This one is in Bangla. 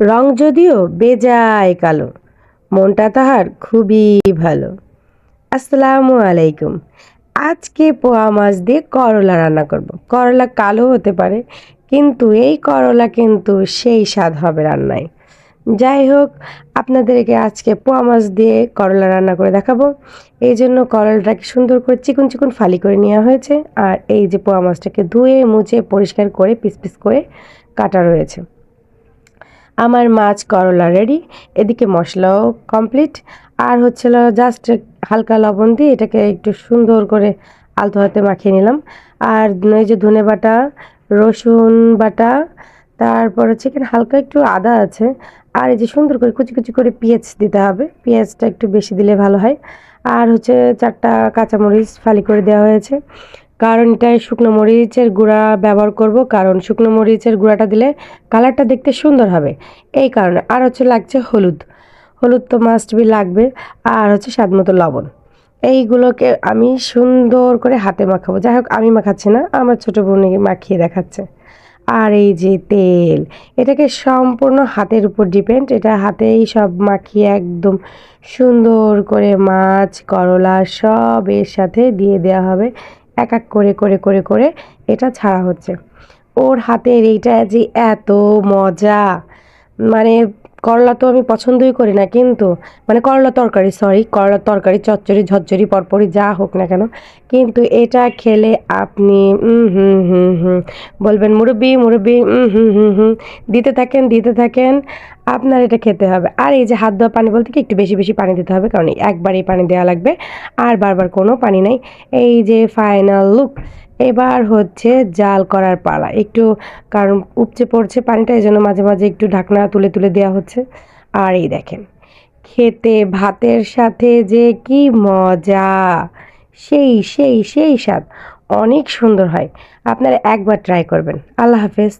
রং যদিও বেজায় কালো, মনটা তাহার খুবই ভালো। আসসালামু আলাইকুম। আজকে পোয়া মাছ দিয়ে করলা রান্না করব। করলা কালো হতে পারে, কিন্তু এই করলা কিন্তু সেই স্বাদ হবে রান্নায়। যাই হোক, আপনাদেরকে আজকে পোয়া মাছ দিয়ে করলা রান্না করে দেখাবো। এই জন্য করলাটাকে সুন্দর করে চিকন চিকন ফালি করে নেওয়া হয়েছে, আর এই যে পোয়া মাছটাকে ধুয়ে মুছে পরিষ্কার করে পিস পিস করে কাটা রয়েছে। আমার মাছ করলা রেডি এদিকে মশলাও কমপ্লিট আর হচ্ছিল জাস্ট হালকা লবণ দিয়ে এটাকে একটু সুন্দর করে আলতো হাতে মাখিয়ে নিলাম। আর এই যে ধনে বাটা, রসুন বাটা, তারপর হচ্ছে এখানে হালকা একটু আদা আছে, আর এই যে সুন্দর করে কুচি কুচি করে পেঁয়াজ দিতে হবে, পেঁয়াজটা একটু বেশি দিলে ভালো হয়। আর হচ্ছে চারটা কাঁচামরিচ ফালি করে দেওয়া হয়েছে। কারণ এটায় শুকনো মরিচের গুঁড়া ব্যবহার করব, কারণ শুকনো মরিচের গুঁড়াটা দিলে কালারটা দেখতে সুন্দর হবে। এই কারণে আর হচ্ছে লাগছে হলুদ। হলুদ তো মাস্ট বি লাগবে, আর হচ্ছে স্বাদ মতো লবণ। এইগুলোকে আমি সুন্দর করে হাতে মাখাবো। যাই হোক, আমি মাখাচ্ছি না, আমার ছোটো বোনে মাখিয়ে দেখাচ্ছে। আর এই যে তেল, এটাকে সম্পূর্ণ হাতের উপর ডিপেন্ড এটা হাতেই সব মাখিয়ে একদম সুন্দর করে মাছ, করলা সব এর সাথে দিয়ে দেওয়া হবে। এক এক করে করে করে করে এটা ছাড়া হচ্ছে। ওর হাতের এইটা যে এত মজা। মানে করলা তো আমি পছন্দই করি না, কিন্তু মানে করলা তরকারি সরি করলা তরকারি, চচ্চড়ি, ঝরঝরি, পরপরই যা হোক না কেন, কিন্তু এটা খেলে আপনি হুম হুম হুম হুম, বলবেন, মুরব্বি মুরব্বি হুম হুম হুম হুম, দিতে থাকেন দিতে থাকেন আপনার এটা খেতে হবে। আর এই যে হাত ধোয়া পানি বলতে কি একটু বেশি বেশি পানি দিতে হবে, কারণ একবারই পানি দেওয়া লাগবে। আর বারবার কোনো পানি নেই। এই যে ফাইনাল লুক এবার হচ্ছে জাল করার পালা। একটু কারণ উপচে পড়ছে পানিটা এই জন্য মাঝে মাঝে একটু ঢাকনা তুলে তুলে দেওয়া হচ্ছে। আর এই দেখেন, খেতে ভাতের সাথে যে কি মজা! সেই সেই সেই স্বাদ। অনেক সুন্দর হয়। আপনারা একবার ট্রাই করবেন। আল্লাহ হাফেজ।